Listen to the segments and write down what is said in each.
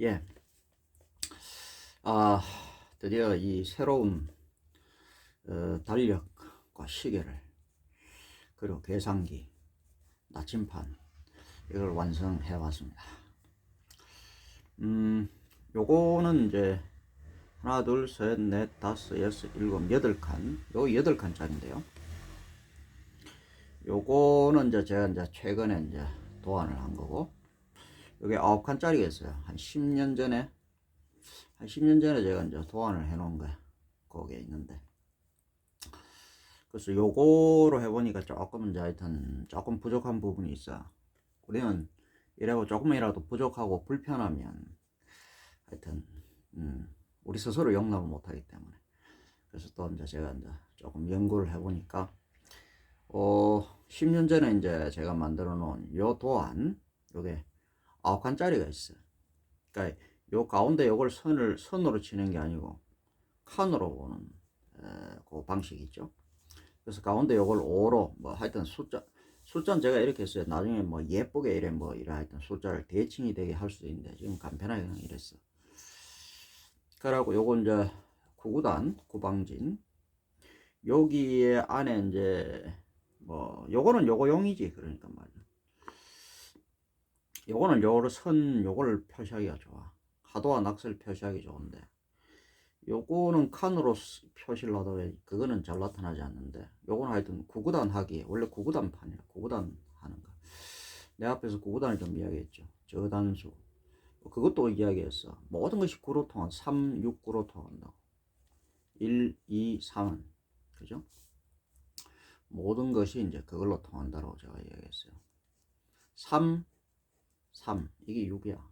예. 아, 드디어 이 새로운 어, 달력과 시계를 그리고 계산기, 나침판 이걸 완성해 왔습니다. 음, 요거는 이제 하나, 둘, 셋, 넷, 다섯, 여섯, 일곱, 여덟 칸. 요 여덟 칸짜리인데요. 요거는 이제 제가 이제 최근에 이제 도안을 한 거고, 여기 아홉 칸짜리가 있어요. 한 10년 전에, 한 10년 전에 제가 이제 도안을 해 놓은 거야. 거기에 있는데. 그래서 요거로 해보니까 조금 이제 하여튼 조금 부족한 부분이 있어. 우리는 이라고 조금이라도 부족하고 불편하면 하여튼, 음, 우리 스스로 용납을 못하기 때문에. 그래서 또 이제 제가 이제 조금 연구를 해보니까, 어, 10년 전에 이제 제가 만들어 놓은 요 도안, 요게 아홉 칸짜리가 있어요. 그러니까 요 가운데 요걸 선을 선으로 치는 게 아니고 칸으로 보는 에, 그 방식이 있죠. 그래서 가운데 요걸 5로 뭐 하여튼 숫자 숫자는 제가 이렇게 했어요. 나중에 뭐 예쁘게 이래 뭐 이래 하여튼 숫자를 대칭이 되게 할 수도 있는데 지금 간편하게 그냥 이랬어. 그러고 요건 이제 구구단 구방진 여기에 안에 이제 뭐 요거는 요거용이지 그러니까 말이야. 요거는 요거를 선 요거를 표시하기가 좋아. 하도와 낙서를 표시하기 좋은데 요거는 칸으로 쓰- 표시를 왜 그거는 잘 나타나지 않는데 요거는 하여튼 구구단 하기 원래 구구단 판이야 구구단 하는 거. 내 앞에서 구구단을 좀 이야기했죠. 저단수 그것도 이야기했어. 모든 것이 구로 통한 3, 6, 9로 통한다고. 1, 2, 3은 그죠? 모든 것이 이제 그걸로 통한다고 제가 이야기했어요. 3, 3 이게 6이야.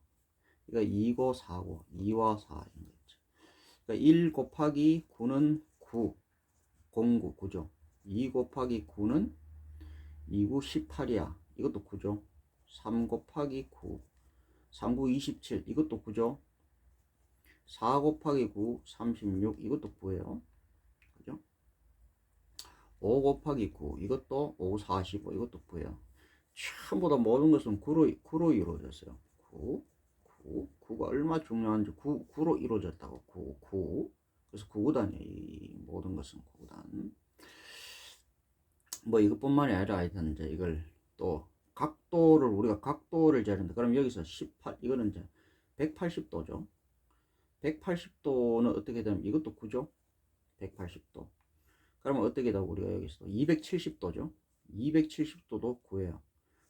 그러니까 2고 4고 2와 4인 거죠. 그러니까 1 곱하기 9는 9, 09, 9죠. 2 곱하기 9는 2구 18이야. 이것도 9죠. 3 곱하기 9, 3구 27 이것도 9죠. 4 곱하기 9, 36 이것도 9예요. 그죠? 5 곱하기 9 이것도 5, 45 이것도 9예요. 전부 다 모든 것은 9로, 9로 이루어졌어요. 9, 9, 9가 얼마나 중요한지 9, 9로 이루어졌다고 9, 9 그래서 9구단이에요. 이 모든 것은 9구단 뭐 이것뿐만이 아니라 하여튼 이제 이걸 또 각도를 우리가 각도를 재는데 그럼 여기서 18 이거는 이제 180도죠. 180도는 어떻게 되면 이것도 9죠. 180도. 그러면 어떻게 되고 우리가 여기서 270도죠. 270도도 9예요.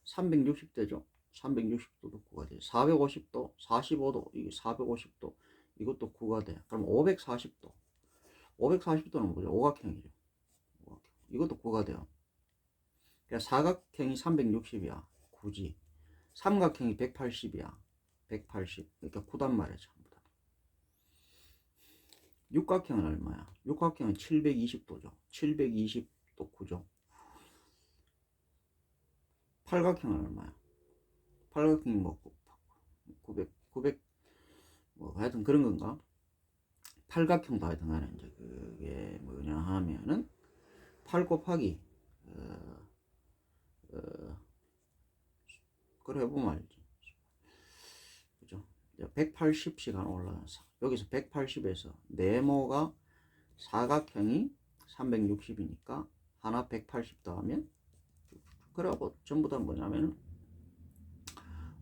360도죠. 360도도 9가 돼요. 450도, 45도, 이게 450도, 이것도 9가 돼요. 그럼 540도. 540도는 뭐죠? 오각형이죠. 오각형. 이것도 9가 돼요. 그러니까 사각형이 360이야. 9지. 삼각형이 180이야. 180. 그러니까 9단 말이야, 전부 다. 육각형은 얼마야? 육각형은 720도죠. 720도 9죠. 팔각형은 얼마야? 팔각형이 뭐 900, 900, 뭐 하여튼 그런 건가? 팔각형도 하여튼 간에 이제 그게 뭐냐 하면은 8 곱하기 어, 어, 그래 해보면 알지. 그죠? 180시간 올라가서 여기서 180에서 네모가 사각형이 360이니까 하나 180 더하면 그러고 전부 다 뭐냐면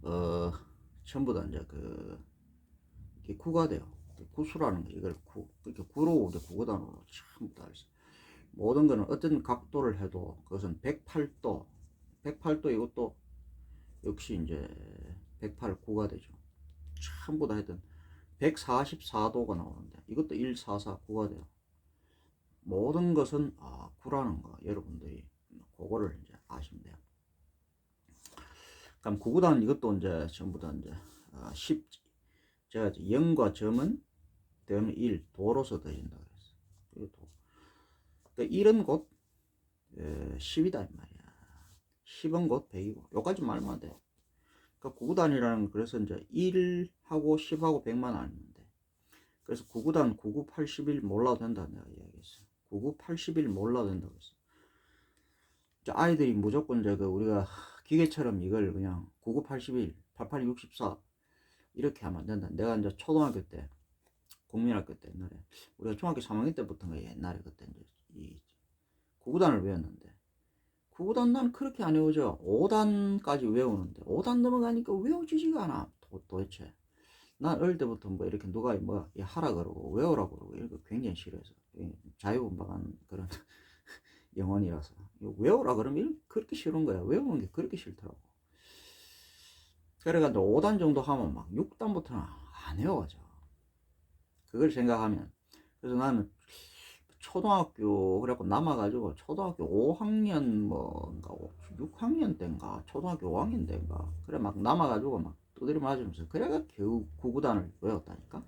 어 전부 다 이제 그 이게 구가 돼요. 구수라는 게 이걸 구 이렇게 구로 이제 구구단으로 전부 다 있어. 모든 거는 어떤 각도를 해도 그것은 108도 108도 이것도 역시 이제 108 9가 되죠. 전부 다 하여튼 144도가 나오는데 이것도 144 9가 돼요. 모든 것은 아 9라는 거 여러분들이 그거를 이제 아시면 돼요. 그럼 9구단 이것도 이제 전부 다 이제 아, 10 제가 이제 0과 점은 되면 1 도로서 더진다 그랬어. 이거 도. 그러니까 1은 곧 에, 10이다 이 말이야. 10은 곧 100이고 요까지 말만 돼. 그러니까 9구단이라는 그래서 이제 1하고 10하고 100만 아니는데 그래서 9구단 99 81 몰라도 된다 내가 이야기했어. 99 81 몰라도 된다고 했어. 이제 아이들이 무조건 그 우리가 기계처럼 이걸 그냥 99 81 88 64 이렇게 하면 안 된다. 내가 이제 초등학교 때, 국민학교 때 옛날에, 우리가 중학교 3학년 때부터인가 옛날에 그때 이제 이 구구단을 외웠는데, 구구단 난 그렇게 안 외우죠. 5단까지 외우는데, 5단 넘어가니까 외워지지가 않아. 도, 도대체. 난 어릴 때부터 뭐 이렇게 누가 뭐 하라 그러고 외우라 그러고 이런 거 굉장히 싫어해서 자유분방한 그런 영혼이라서. 외우라 그러면 그렇게 싫은 거야. 외우는 게 그렇게 싫더라고. 그래가지고 5단 정도 하면 막 6단부터는 안 외워져. 그걸 생각하면. 그래서 나는 초등학교 그래갖고 남아가지고 초등학교 5학년 뭐인가 6학년 때인가? 초등학교 5학년 때인가? 그래 막 남아가지고 막 두드려 맞으면서 그래가 겨우 구구단을 외웠다니까?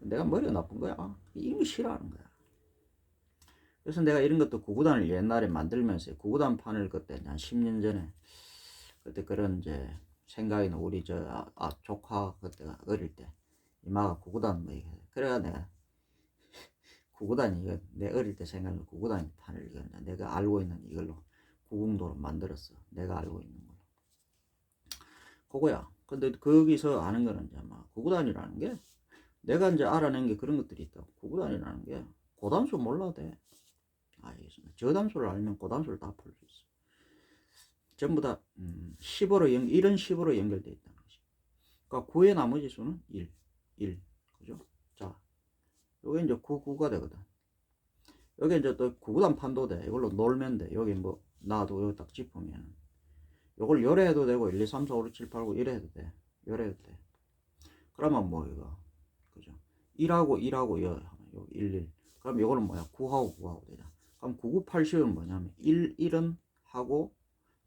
내가 머리가 나쁜 거야. 거 싫어하는 거야 그래서 내가 이런 것도 구구단을 옛날에 만들면서 구구단 판을 그때 한 10년 전에 그때 그런 이제 생각이 나 우리 저 아, 아, 조카 그때가 어릴 때 이마가 구구단 뭐 이게 그래가 내가 구구단 이거 내 어릴 때 생각나는 구구단 판을 이거 내가 알고 있는 이걸로 구궁도로 만들었어. 내가 알고 있는 걸로. 그거야. 근데 거기서 아는 거는 이제 막 구구단이라는 게 내가 이제 알아낸 게 그런 것들이 있다 구구단이라는 게 고단수 몰라도 돼 알겠습니다 저단수를 알면 고단수를 다 풀 수 있어 전부 다 음, 10으로 연, 1은 10으로 연결되어 있다는 것이 그러니까 9의 나머지 수는 1 1 그죠 자 요게 이제 9, 9가 되거든. 여기 이제 또 구구단 판도 돼. 이걸로 놀면 돼. 여기 뭐, 놔도 여기 딱 짚으면. 요걸 열에 해도 되고, 1, 2, 3, 4, 5, 6, 7, 8, 9, 1에 해도 돼. 열에 해도 돼. 그러면 뭐, 이거. 그죠? 1하고 1하고 여, 여기 1, 1. 그럼 요거는 뭐야? 9하고 9하고 되잖아. 그럼 9, 9, 8, 10은 뭐냐면, 1, 1은 하고,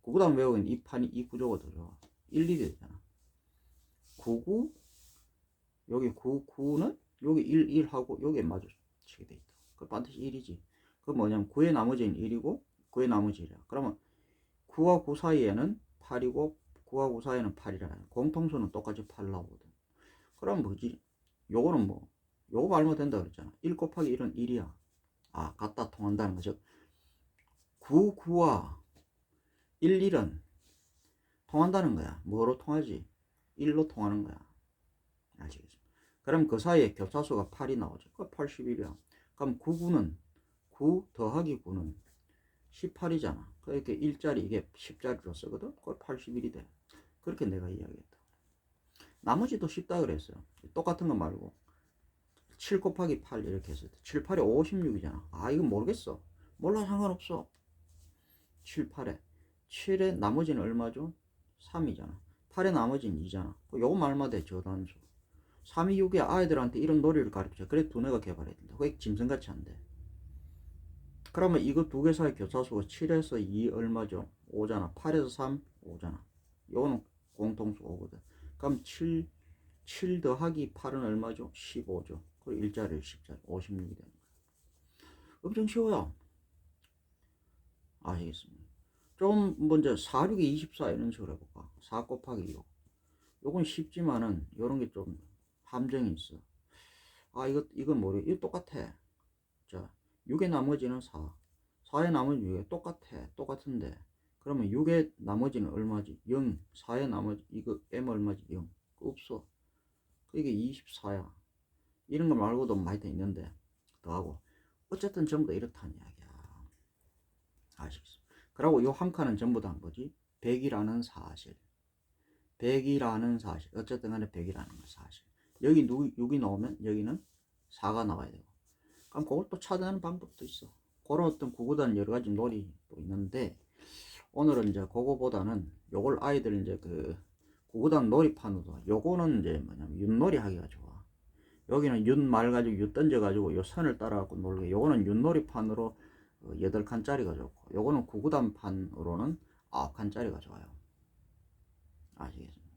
구구단 외우기는 이 판이 이 구조가 더 좋아. 1, 2이 되잖아. 9, 9, 여기 9, 9는 여기 1, 1 하고 여기에 맞춰지게 돼 있다. 그 반드시 1이지. 그 뭐냐면 9의 나머지는 1이고 9의 나머지 1이야. 그러면 9와 9 사이에는 8이고 9와 9 사이에는 8이라. 공통수는 똑같이 8 나오거든. 그럼 뭐지? 요거는 뭐 요거 말면 된다 그랬잖아. 1 곱하기 1은 1이야. 아, 같다 통한다는 거죠. 9, 9와 1, 1은 통한다는 거야. 뭐로 통하지? 1로 통하는 거야. 아시겠죠? 그럼 그 사이에 겹차수가 8이 나오죠. 그 81이야. 그럼 9, 9는 9 더하기 9는 18이잖아. 그러니까 1짜리 이게 10짜리로 쓰거든. 그걸 81이 돼. 그렇게 내가 이야기했다. 나머지도 쉽다 그랬어요. 똑같은 거 말고 7 곱하기 8 이렇게 했을 때 7, 8에 56이잖아. 아 이건 모르겠어. 몰라 상관없어. 7, 8에 7에 나머지는 얼마죠? 3이잖아. 8의 나머지는 2잖아. 요거 말만 돼 저단수. 3, 2, 6의 아이들한테 이런 놀이를 가르쳐. 그래 두뇌가 개발해야 된다. 그게 짐승같이 안 돼. 그러면 이거 두 개 사이 교차수가 7에서 2 얼마죠? 5잖아. 8에서 3 5잖아. 요거는 공통수 5거든. 그럼 7, 7 더하기 8은 얼마죠? 15죠. 그리고 1자리 10자리 56이 되는 거야. 엄청 쉬워요. 아시겠습니다. 좀 먼저 4, 6이 24 이런 식으로 해볼까? 4 곱하기 6. 요건 쉽지만은 요런 게 좀 함정이 있어. 아 이거 이건 뭐래? 이거 똑같아. 자 6의 나머지는 4. 4의 나머지 6에 똑같아. 똑같은데 그러면 6의 나머지는 얼마지? 0. 4의 나머지 이거 m 얼마지? 0. 없어. 이게 24야. 이런 거 말고도 많이 더 있는데 더 하고 어쨌든 전부 다 이렇다는 이야기야. 아시겠어? 그리고 요 한 칸은 전부 다 뭐지? 100이라는 사실. 100이라는 사실. 어쨌든 간에 100이라는 거 사실. 여기 6이 나오면 여기는 4가 나와야 되고. 그럼 그것도 찾아내는 방법도 있어. 그런 어떤 구구단 여러 가지 놀이도 있는데 오늘은 이제 그거보다는 요걸 아이들 이제 그 구구단 놀이판으로 요거는 이제 뭐냐면 윷놀이 하기가 좋아. 여기는 윷말 가지고 윷 던져 가지고 요 선을 따라 갖고 놀게. 요거는 윷놀이판으로 어, 여덟 칸짜리가 좋고 요거는 구구단판으로는 아홉 칸짜리가 좋아요. 아시겠습니까?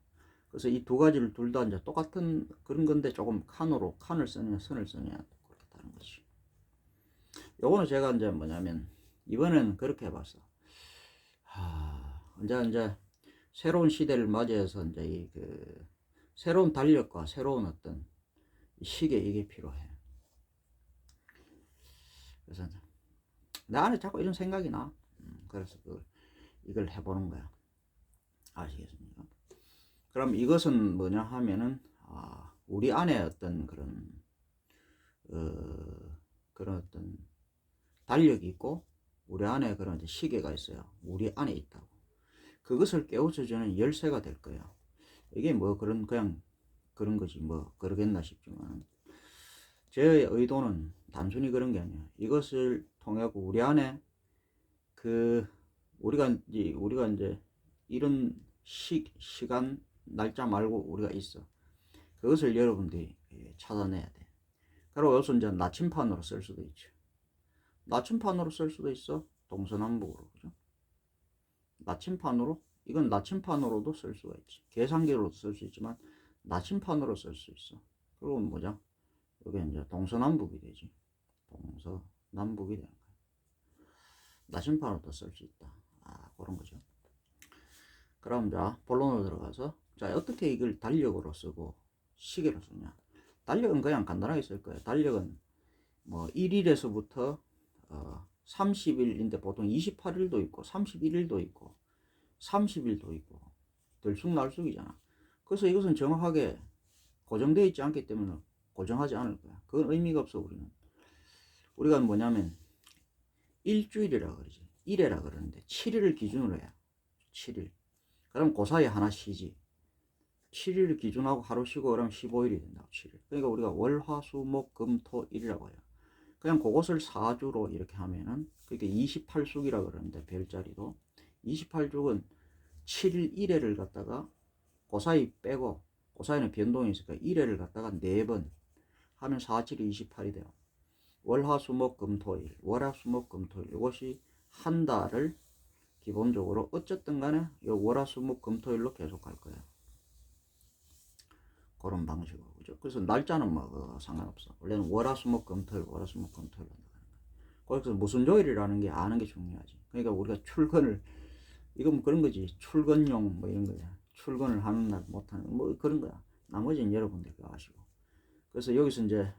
그래서 이 두 가지를 둘 다 이제 똑같은 그런 건데 조금 칸으로 칸을 쓰느냐 선을 쓰느냐 그렇다는 것이. 요거는 제가 이제 뭐냐면 이번엔 그렇게 해봤어. 하, 이제 이제 새로운 시대를 맞이해서 이제 이 그 새로운 달력과 새로운 어떤 시계 이게 필요해. 그래서 내 안에 자꾸 이런 생각이 나. 음, 그래서 그걸 이걸 해보는 거야. 아시겠습니까? 그럼 이것은 뭐냐 하면은 아, 우리 안에 어떤 그런 어, 그런 어떤 달력이 있고 우리 안에 그런 시계가 있어요. 우리 안에 있다고. 그것을 깨우쳐주는 열쇠가 될 거예요. 이게 뭐 그런 그냥 그런 거지 뭐 그러겠나 싶지만 제 의도는 단순히 그런 게 아니에요. 이것을 통해 우리 안에 그 우리가 이제 우리가 이제 이런 시, 시간 날짜 말고 우리가 있어. 그것을 여러분들이 예, 찾아내야 돼. 그리고 여기서 이제 나침판으로 쓸 수도 있죠. 나침판으로 쓸 수도 있어. 동서남북으로 그죠? 나침판으로 이건 나침판으로도 쓸 수가 있지. 계산기로도 쓸 수 있지만 나침판으로 쓸 수 있어. 그리고 뭐죠? 여기 이제 동서남북이 되지. 동서남북이 되는 거야. 나침판으로도 쓸 수 있다. 아 그런 거죠. 그럼 자 본론으로 들어가서 자 어떻게 이걸 달력으로 쓰고 시계로 쓰냐? 달력은 그냥 간단하게 쓸 거예요. 달력은 뭐 1일에서부터 어, 30일인데 보통 28일도 있고 31일도 있고 30일도 있고 들쑥날쑥이잖아. 그래서 이것은 정확하게 고정되어 있지 않기 때문에 고정하지 않을 거야. 그건 의미가 없어 우리는. 우리가 뭐냐면 일주일이라 그러지. 1회라 그러는데 7일을 기준으로 해요. 7일. 그럼 그 사이에 하나 쉬지. 7일을 기준하고 하루 쉬고 그러면 15일이 된다고 7일. 그러니까 우리가 월, 화, 수, 목, 금, 토, 일이라고 해요. 그냥 그것을 4주로 이렇게 하면은 그게 28숙이라 그러는데 별자리도 28죽은 7일 1회를 갖다가 그 사이 빼고 그 사이는 변동이 있으니까 1회를 갖다가 4번 하면 4, 7이 28이 돼요. 월, 화, 수, 목, 금, 토, 일. 월, 화, 수, 목, 금, 토, 일. 이것이 한 달을 기본적으로 어쨌든 간에 이 월, 화, 수, 목, 금, 토, 일로 계속 갈 거예요. 그런 방식으로 그죠. 그래서 날짜는 뭐 그거 상관없어. 원래는 월화수목 금토일 월화수목 금토일 한다는 거야. 거기서 무슨 요일이라는 게 아는 게 중요하지. 그러니까 우리가 출근을 이건 뭐 그런 거지. 출근용 뭐 이런 거야. 출근을 하는 날 못하는 뭐 그런 거야. 나머지는 여러분들 그 아시고. 그래서 여기서 이제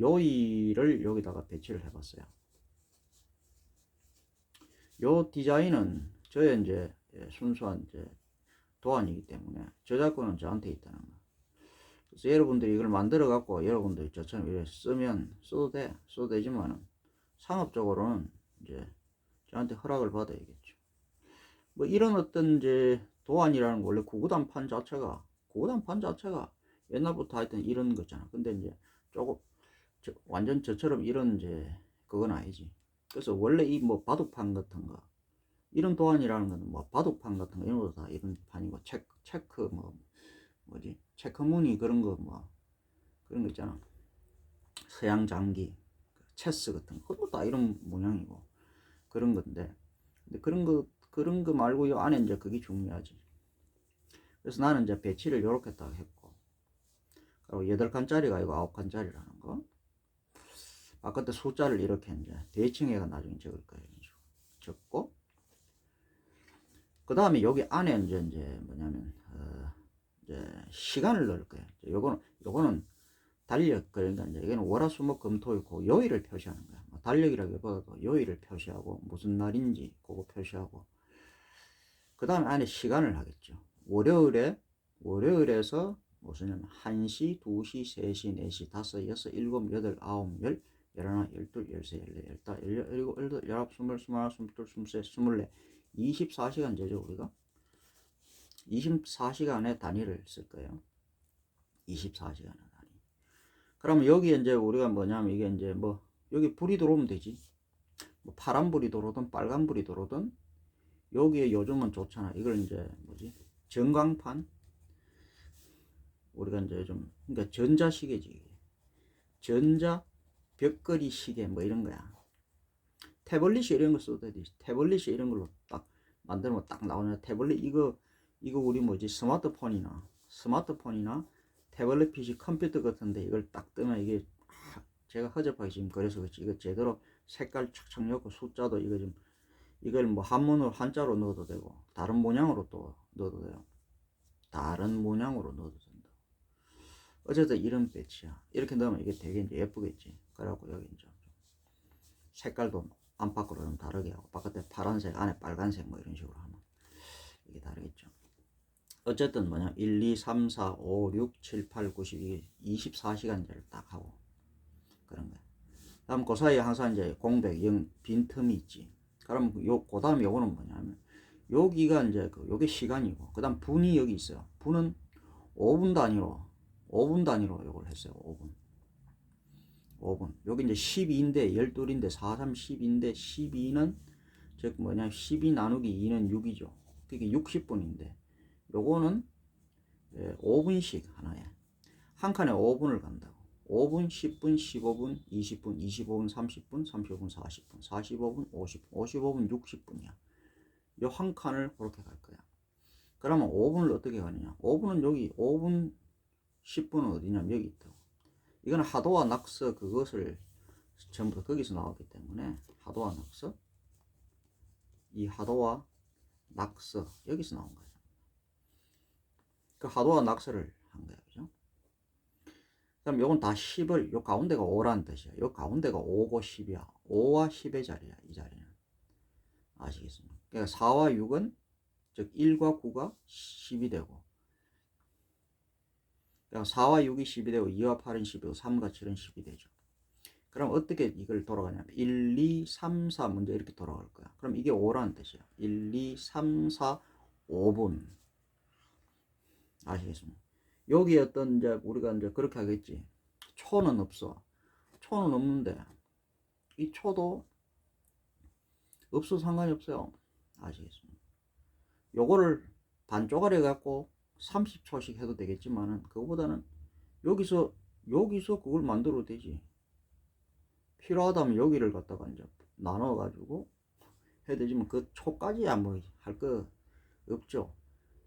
요일을 여기다가 배치를 해봤어요. 요 디자인은 저의 이제 순수한 이제 도안이기 때문에 저작권은 저한테 있다는 거. 그래서 여러분들이 이걸 만들어 갖고 여러분들이 저처럼 이렇게 쓰면 써도 돼 써도 되지만은 상업적으로는 이제 저한테 허락을 받아야겠죠 뭐 이런 어떤 이제 도안이라는 거 원래 구구단판 자체가 구구단판 자체가 옛날부터 하여튼 이런 거잖아. 근데 이제 조금 저, 완전 저처럼 이런 이제 그건 아니지. 그래서 원래 이 뭐 바둑판 같은 거 이런 도안이라는 거는 뭐 바둑판 같은 거 이런 것도 다 이런 판이고 체크 체크 뭐 뭐지? 체크무늬 그런 거 뭐 그런 거 있잖아. 서양 장기 체스 같은 거. 그것도 다 이런 모양이고 그런 건데. 근데 그런 거 그런 거 말고 이 안에 이제 그게 중요하지 그래서 나는 이제 배치를 이렇게 딱 했고 그리고 여덟 칸짜리가 아니고 아홉 칸짜리라는 거 아까 때 숫자를 이렇게 이제 대칭해가 나중에 적을 거예요 적고 그 다음에 여기 안에 이제 이제 뭐냐면 어, 이제 시간을 넣을 거예요. 요거는 요거는 달력 그러니까 이제 이거는 월화수목 금토일고 요일을 표시하는 거야. 뭐 달력이라기보다도 요일을 표시하고 무슨 날인지 그거 표시하고 그 다음에 안에 시간을 하겠죠. 월요일에 월요일에서 무슨 1시, 2시, 3시, 4시, 5, 6, 7, 8, 9, 10, 11, 12, 13, 14, 15, 16, 17, 18, 20, 21, 22, 23, 24, 24시간 제죠 우리가 24시간의 단위를 쓸 거예요. 24시간의 단위. 그러면 여기 이제 우리가 뭐냐면 이게 이제 뭐 여기 불이 들어오면 되지. 뭐 파란 불이 들어오든 빨간 불이 들어오든 여기에 요즘은 좋잖아. 이걸 이제 뭐지? 전광판. 우리가 이제 좀 그러니까 전자시계지. 전자 벽걸이 시계 뭐 이런 거야. 태블릿이 이런 거 써도 되지. 태블릿이 이런 걸로 딱 만들면 딱 나오냐. 태블릿 이거 이거 우리 뭐지 스마트폰이나 스마트폰이나 태블릿 PC 컴퓨터 같은데 이걸 딱 뜨면 이게 제가 허접하게 지금 그래서 그렇지 이거 제대로 색깔 착착 넣고 숫자도 이거 좀 이걸 뭐 한문으로 한자로 넣어도 되고 다른 모양으로 또 넣어도 돼요. 다른 모양으로 넣어도 된다. 어쨌든 이런 배치야. 이렇게 넣으면 이게 되게 이제 예쁘겠지. 그래갖고 여기 이제 색깔도 안팎으로 좀 다르게 하고 바깥에 파란색 안에 빨간색 뭐 이런 식으로 하면 이게 다르겠죠. 어쨌든 뭐냐. 1, 2, 3, 4, 5, 6, 7, 8, 9, 10 이게 24시간제를 딱 하고 그런 거야. 다음 그 사이에 항상 이제 공백, 영, 빈 틈이 있지. 그럼 요, 그 다음에 요거는 뭐냐면 여기가 이제 그 요게 시간이고 그 다음 분이 여기 있어요. 분은 5분 단위로 5분 단위로 요걸 했어요. 5분. 5분. 여기 이제 12인데 12인데 4, 3, 10인데 12는 즉 뭐냐 12 나누기 2는 6이죠. 그게 60분인데 요거는 5분씩 하나에 한 칸에 5분을 간다고. 5분, 10분, 15분, 20분, 25분, 30분, 35분, 40분, 45분, 50분, 55분, 60분이야. 요 한 칸을 그렇게 갈 거야. 그러면 5분을 어떻게 가느냐? 5분은 여기 5분, 10분은 어디냐면 여기 있다고. 이거는 하도와 낙서 그것을 전부 다 거기서 나왔기 때문에 하도와 낙서 이 하도와 낙서 여기서 나온 거죠. 그 하도와 낙서를 한 거야, 그죠? 그럼 요건 다 10을 요 가운데가 5라는 뜻이야. 요 가운데가 5고 10이야. 5와 10의 자리야, 이 자리는. 아시겠습니까? 그러니까 4와 6은 즉 1과 9가 10이 되고 그러니까 4와 6이 10이 되고 2와 8은 10이고 3과 7은 10이 되죠. 그럼 어떻게 이걸 돌아가냐면 1, 2, 3, 4 먼저 이렇게 돌아갈 거야. 그럼 이게 5라는 뜻이야. 1, 2, 3, 4, 5분. 아시겠습니까? 여기 어떤 이제 우리가 이제 그렇게 하겠지. 초는 없어. 초는 없는데 이 초도 없어 상관이 없어요. 아시겠습니까? 요거를 반쪽을 해갖고 30초씩 해도 되겠지만은 그거보다는 여기서 여기서 그걸 만들어도 되지. 필요하다면 여기를 갖다가 이제 나눠 가지고 해야 되지만 그 초까지 야 뭐할 거 없죠.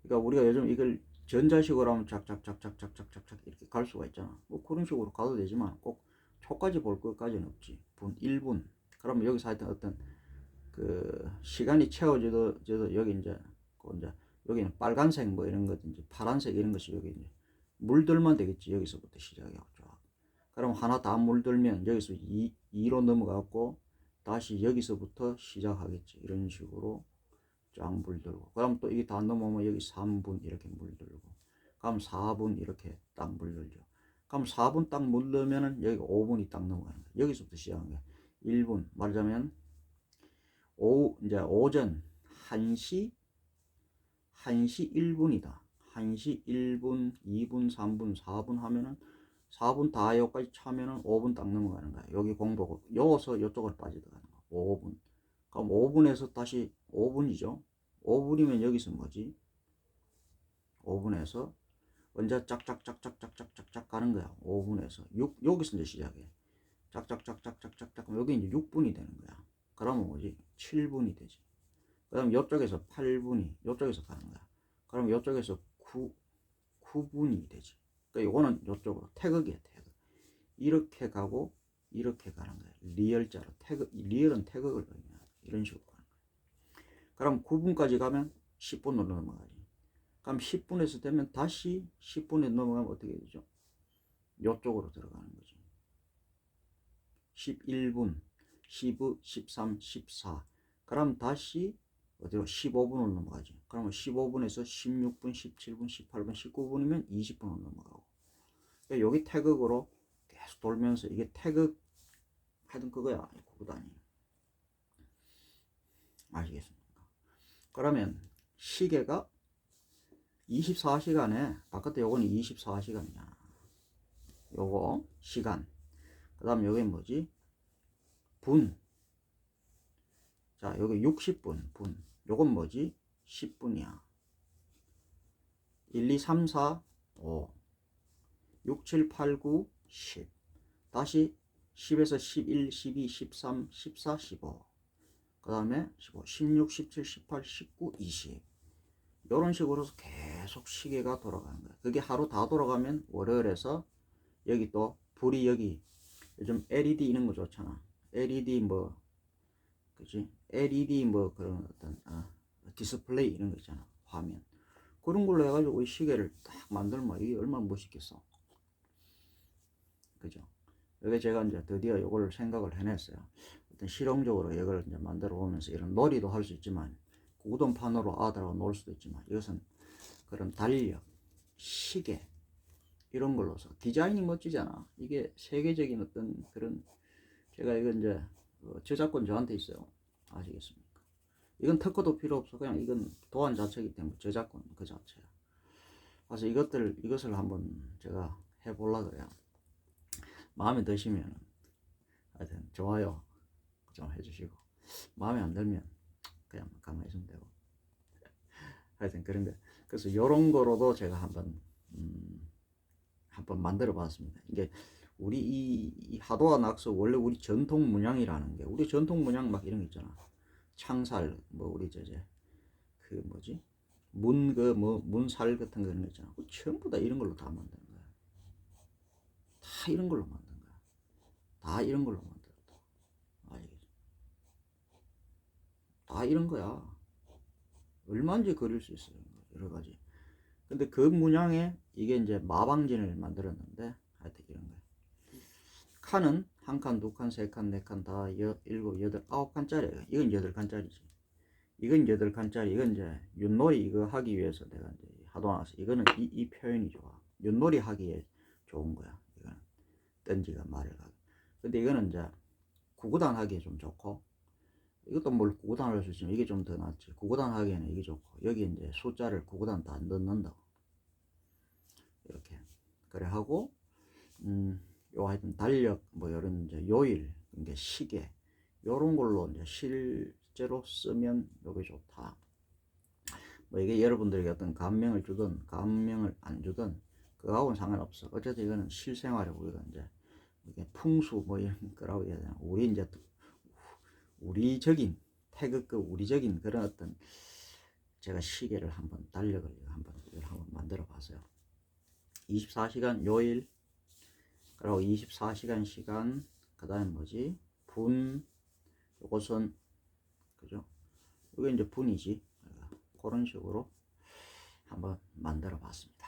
그러니까 우리가 요즘 이걸 전자식으로 하면 짝짝짝짝짝짝짝짝 이렇게 갈 수가 있잖아. 뭐 그런 식으로 가도 되지만 꼭 초까지 볼 것까지는 없지. 분 1분. 그러면 여기서 하여튼 어떤 그 시간이 채워져도 저도 여기 이제 그 이제 여기는 빨간색 뭐 이런 거든지 파란색 이런 것이 여기 이제 물들면 되겠지 여기서부터 시작해갖고 쫙. 그럼 하나 다 물들면 여기서 2, 2로 넘어가고 다시 여기서부터 시작하겠지 이런 식으로 쫙 물들고 그럼 또 이게 다 넘어오면 여기 3분 이렇게 물들고 그럼 4분 이렇게 딱 물들죠 그럼 4분 딱 물들면은 여기 5분이 딱 넘어가는 거야 여기서부터 시작하는 거야 1분 말하자면 오 이제 오전 1시 1시 1분이다. 1시 1분, 2분, 3분, 4분 하면은 4분 다 여기까지 차면은 5분 딱 넘어가는 거야. 여기 공복을 여기서 이쪽으로 빠져들어가는 거야. 5분. 그럼 5분에서 다시 5분이죠. 5분이면 여기서 뭐지? 5분에서 언제 짝짝짝짝짝짝짝짝 가는 거야. 5분에서 6 여기서 이제 시작해. 짝짝짝짝짝짝짝 그럼 여기 이제 6분이 되는 거야. 그러면 뭐지? 7분이 되지. 그 다음 이쪽에서 8분이 이쪽에서 가는 거야. 그럼 이쪽에서 9, 9분이 되지. 그러니까 요거는 이쪽으로 태극이야, 태극. 이렇게 가고 이렇게 가는 거야. 리얼자로 태극, 리얼은 태극을 의미하는 이런 식으로. 그럼 9분까지 가면 10분으로 넘어가지. 그럼 10분에서 되면 다시 10분에 넘어가면 어떻게 되죠? 이쪽으로 들어가는 거지. 11분, 12, 13, 14. 그럼 다시 어디로 15분으로 넘어가지. 그러면 15분에서 16분, 17분, 18분, 19분이면 20분으로 넘어가고. 그러니까 여기 태극으로 계속 돌면서 이게 태극 하여튼 그거야. 구단이. 아시겠습니까? 그러면 시계가 24시간에 바깥에 요거는 24시간이야. 요거 시간. 그 다음 여기 뭐지? 분. 자, 여기 60분, 분. 요건 뭐지? 10분이야. 1, 2, 3, 4, 5. 6, 7, 8, 9, 10. 다시 10에서 11, 12, 13, 14, 15. 그 다음에 15, 16, 17, 18, 19, 20. 이런 식으로 계속 시계가 돌아가는 거야. 그게 하루 다 돌아가면 월요일에서 여기 또 불이 여기 요즘 LED 있는 거 좋잖아. LED 뭐 그지? LED 뭐 그런 어떤 아, 디스플레이 이런 거 있잖아. 화면. 그런 걸로 해가지고 이 시계를 딱 만들면 이게 얼마나 멋있겠어. 그죠? 여기 제가 이제 드디어 이걸 생각을 해냈어요. 어떤 실용적으로 이걸 이제 만들어 보면서 이런 놀이도 할 수 있지만 구동판으로 아들하고 놀 수도 있지만 이것은 그런 달력, 시계 이런 걸로서 디자인이 멋지잖아. 이게 세계적인 어떤 그런 제가 이건 이제 어, 저작권 저한테 있어요. 아시겠습니까? 이건 특허도 필요 없어. 그냥 이건 도안 자체이기 때문에 저작권 그 자체야. 그래서 이것들 이것을 한번 제가 해보려 그래요. 마음에 드시면 하여튼 좋아요 좀 해주시고 마음에 안 들면 그냥 가만히 있으면 되고 하여튼 그런데 그래서 요런 거로도 제가 한번 음, 한번 만들어 봤습니다. 이게 우리 이, 이 하도와 낙서 원래 우리 전통 문양이라는 게 우리 전통 문양 막 이런 거 있잖아. 창살 뭐 우리 저제 그 뭐지 문 그 뭐 문살 같은 거 그런 거 있잖아. 전부 다 이런 걸로 다 만든 거야. 다 이런 걸로 만든 거야. 다 이런 걸로 만들었다. 알겠지? 다 이런 거야. 얼마인지 그릴 수 있어요. 여러 가지. 근데 그 문양에 이게 이제 마방진을 만들었는데 하여튼 이런 거예요. 칸은 한 칸, 두 칸, 세 칸, 네 칸, 다 여, 일곱, 여덟, 아홉 칸짜리예요. 이건 여덟 칸짜리지. 이건 여덟 칸짜리. 이건 이제 윷놀이 이거 하기 위해서 내가 이제 하도 나서 이거는 이, 이 표현이 좋아. 윷놀이 하기에 좋은 거야. 이거는 던지가 말을 하기. 근데 이거는 이제 구구단 하기에 좀 좋고 이것도 뭘 구구단 할 수 있지만 이게 좀 더 낫지. 구구단 하기에는 이게 좋고 여기 이제 숫자를 구구단 다 넣는다고. 이렇게 그래 하고 음, 요 하여튼 달력 뭐 이런 이제 요일 이게 시계 요런 걸로 이제 실제로 쓰면 요게 좋다. 뭐 이게 여러분들에게 어떤 감명을 주든 감명을 안 주든 그거하고는 상관없어. 어쨌든 이거는 실생활에 우리가 이제 이게 풍수 뭐 이런 거라고 해야 되나 우리 이제 우리적인 태극급 우리적인 그런 어떤 제가 시계를 한번 달력을 한번 한번 만들어 봤어요. 24시간 요일 그리고 24시간 시간 그다음에 뭐지? 분 요것은 그죠? 이게 이제 분이지. 그런 식으로 한번 만들어 봤습니다